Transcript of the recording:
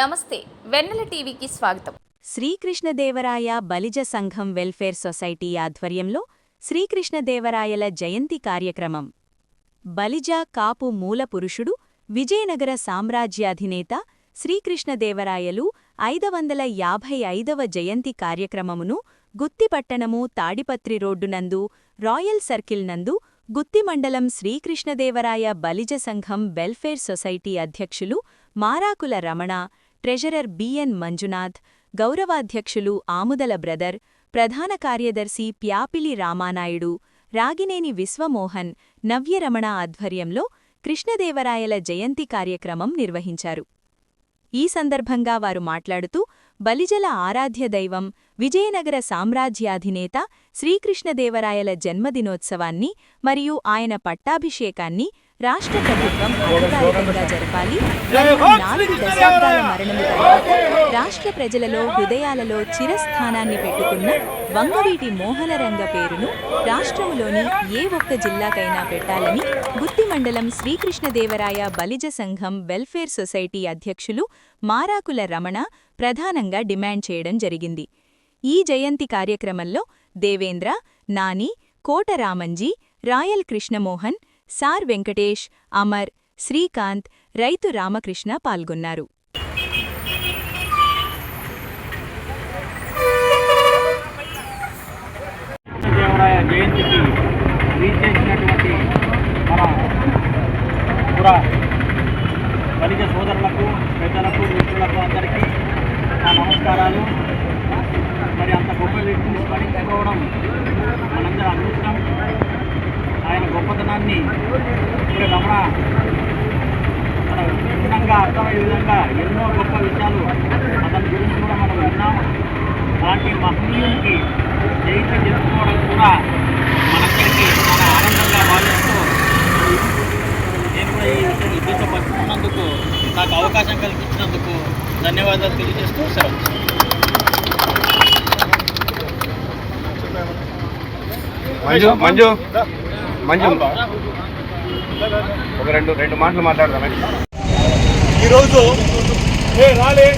నమస్తే వెన్నెల టీవీకి స్వాగతం. శ్రీకృష్ణదేవరాయ బలిజ సంఘం వెల్ఫేర్ సొసైటీ ఆధ్వర్యంలో శ్రీకృష్ణదేవరాయల జయంతి కార్యక్రమం. బలిజ కాపు మూల పురుషుడు విజయనగర సామ్రాజ్యాధినేత శ్రీకృష్ణదేవరాయలు ఐదు వందల యాభై ఐదవ జయంతి కార్యక్రమమును గుత్తిపట్టణము తాడిపత్రి రోడ్డునందు రాయల్ సర్కిల్ నందు గుత్తి మండలం శ్రీకృష్ణదేవరాయ బలిజ సంఘం వెల్ఫేర్ సొసైటీ అధ్యక్షులు Marakula Ramana treasurer B N Manjunath గౌరవాధ్యక్షులు Amudala brother ప్రధాన కార్యదర్శి ప్యాపిలి రామానాయుడు రాగినేని విశ్వమోహన్ నవ్యరమణ ఆధ్వర్యంలో కృష్ణదేవరాయల జయంతి కార్యక్రమం నిర్వహించారు. ఈ సందర్భంగా వారు మాట్లాడుతూ బలిజల ఆరాధ్య దైవం విజయనగర సామ్రాజ్యాధినేత శ్రీకృష్ణదేవరాయల జన్మదినోత్సవాన్ని మరియు ఆయన పట్టాభిషేకాన్ని రాష్ట్ర ప్రభుత్వం అధికారికంగా జరపాలి. నాలుగు దశాబ్దాల తర్వాత రాష్ట్ర ప్రజలలో హృదయాలలో చిరస్థానాన్ని పెట్టుకున్న వంగవీటి మోహనరంగ పేరును రాష్ట్రములోని ఏ ఒక్క జిల్లాకైనా పెట్టాలని గుత్తి మండలం శ్రీకృష్ణదేవరాయ బలిజ సంఘం వెల్ఫేర్ సొసైటీ అధ్యక్షులు మారాకుల రమణ ప్రధానంగా డిమాండ్ చేయడం జరిగింది. ఈ జయంతి కార్యక్రమంలో దేవేంద్ర నాని కోట రామంజీ రాయల్ కృష్ణమోహన్ సార్ వెంకటేష్ అమర్ శ్రీకాంత్ రైతు రామకృష్ణ పాల్గొన్నారు. జయంతికి చేసినటువంటి మన పురా బలిజ సోదరులకు పెద్దలకు మిత్రులకు అందరికీ నా నమస్కారాలు మరి అంత గొప్ప వ్యక్తిని స్మరించుకోవడం మనందరం అదృష్టం ఆయన గొప్పతనాన్ని ఇక్కడ రమణ మన విభిన్నంగా అర్థమయ్యే విధంగా ఎన్నో గొప్ప విషయాలు అతని గురించి కూడా మనం విన్నాము. అలాంటి మహనీయునికి జయంతి జరుపుకోవడం కూడా మనందరికీ మన ఆనందంగా భావిస్తూ నేను కూడా ఈ విషయం ఉద్దేశపరుచుకున్నందుకు నాకు అవకాశం కల్పించినందుకు ధన్యవాదాలు తెలియజేస్తూ సెలవు. మంజు మంజు. మంజు ఒక రెండు రెండు మాటలు మాట్లాడదామే ఈరోజు ఏ రాలే